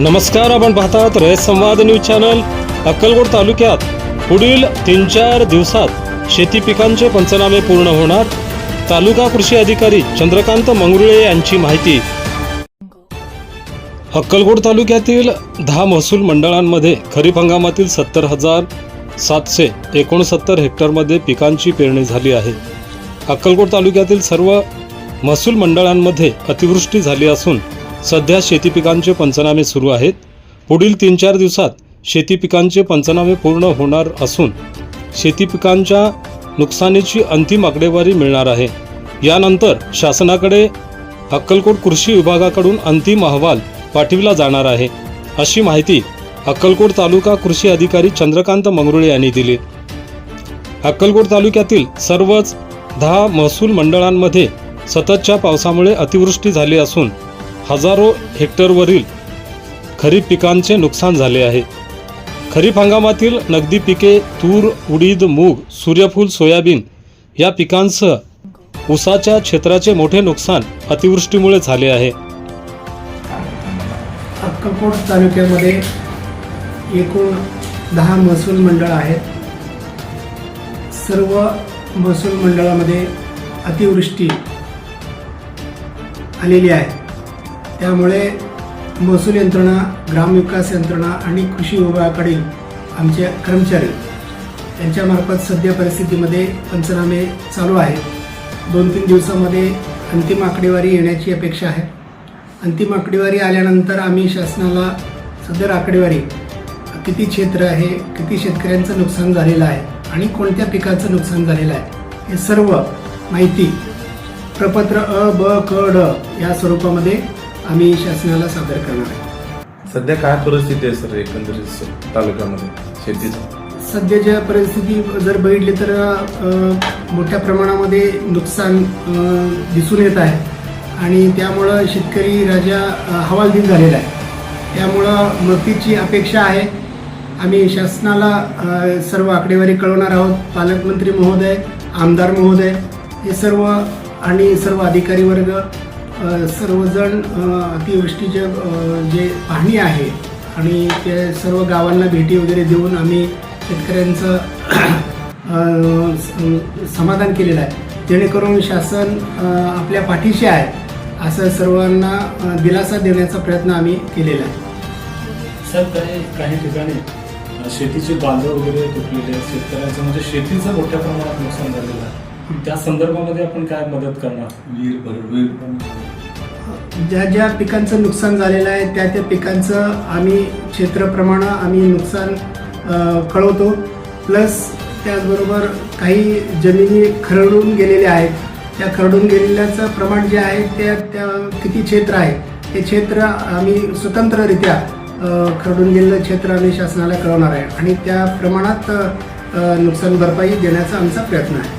नमस्कार आपण पाहतात रयत संवाद न्यूज चॅनल. अक्कलकोट तालुक्यात पुढील तीन चार दिवसात शेती पिकांचे पंचनामे पूर्ण होणार. तालुका कृषी अधिकारी चंद्रकांत मंगरुळे यांची माहिती. अक्कलकोट तालुक्यातील दहा महसूल मंडळांमध्ये खरीप हंगामातील सत्तर हजार सातशे एकोणसत्तर हेक्टरमध्ये पिकांची पेरणी झाली आहे. अक्कलकोट तालुक्यातील सर्व महसूल मंडळांमध्ये अतिवृष्टी झाली असून सध्या शेती पिकांचे पंचनामे सुरू आहेत. पुढील तीन चार दिवसात शेती पिकांचे पंचनामे पूर्ण होणार असून शेती पिकांच्या नुकसानीची अंतिम आकडेवारी मिळणार आहे. यानंतर शासनाकडे अक्कलकोट कृषी विभागाकडून अंतिम अहवाल पाठविला जाणार आहे. अशी माहिती अक्कलकोट तालुका कृषी अधिकारी चंद्रकांत मंगरुळे यांनी दिली. अक्कलकोट तालुक्यातील सर्वच दहा महसूल मंडळांमध्ये सततच्या पावसामुळे अतिवृष्टी झाली असून हजारो हेक्टरवरील खरीप पिकांचे नुकसान झाले आहे. खरीप हंगामातील नगदी पिके तूर उडीद मूग सूर्यफूल सोयाबीन या पिकांसह ऊसाच्या क्षेत्राचे मोठे नुकसान अतिवृष्टीमुळे झाले आहे. अक्कलकोट तालुक्यामध्ये एकूण दहा महसूल मंडळ आहेत. सर्व महसूल मंडळामध्ये अतिवृष्टी आलेली आहे. त्यामुळे महसूल यंत्रणा ग्रामविकास यंत्रणा आणि कृषी विभागाकडील आमचे कर्मचारी यांच्यामार्फत सध्या परिस्थितीमध्ये पंचनामे चालू आहेत. दोन तीन दिवसामध्ये अंतिम आकडेवारी येण्याची अपेक्षा आहे. अंतिम आकडेवारी आल्यानंतर आम्ही शासनाला सदर आकडेवारी किती क्षेत्र आहे किती शेतकऱ्यांचं नुकसान झालेलं आहे आणि कोणत्या पिकाचं नुकसान झालेलं आहे हे सर्व माहिती प्रपत्र अ ब क ड या स्वरूपामध्ये आम्ही शासनाला सादर करणार आहे. सध्या काय परिस्थिती आहे सर एकंदरीत तालुक्यामध्ये शेतीची सध्याच्या परिस्थिती जर बघितली तर अ, मोठ्या प्रमाणामध्ये नुकसान अ, दिसून येत आहे. आणि त्यामुळं शेतकरी राजा अ, हवालदिल झालेला आहे. त्यामुळं मदतीची अपेक्षा आहे. आम्ही शासनाला अ, सर्व आकडेवारी कळवणार आहोत. पालकमंत्री महोदय आमदार महोदय हे सर्व आणि सर्व अधिकारी वर्ग सर्वजण अतिवृष्टीचे जे पाहणी आहे आणि ते सर्व गावांना भेटी वगैरे देऊन आम्ही शेतकऱ्यांचं समाधान केलेलं आहे. जेणेकरून शासन आपल्या पाठीशी आहे असं सर्वांना दिलासा देण्याचा प्रयत्न आम्ही केलेला आहे. सर काही काही ठिकाणी शेतीचे बांधव वगैरे तुटलेले आहेत. शेतकऱ्यांचं म्हणजे शेतीचं मोठ्या प्रमाणात नुकसान झालेलं आहे. त्या संदर्भामध्ये आपण काय मदत करणार? ज्या ज्या पिकांचं नुकसान झालेलं आहे त्या त्या पिकांचं आम्ही क्षेत्रप्रमाणे आम्ही नुकसान कळवतो. प्लस त्याचबरोबर काही जमिनी खरडून गेलेल्या आहेत. त्या खरडून गेलेल्याचं प्रमाण जे आहे त्या त्या किती क्षेत्र आहे ते क्षेत्र आम्ही स्वतंत्ररित्या खरडून गेलेलं क्षेत्र आम्ही शासनाला कळवणार आहे. आणि त्या प्रमाणात नुकसान भरपाई देण्याचा आमचा प्रयत्न आहे.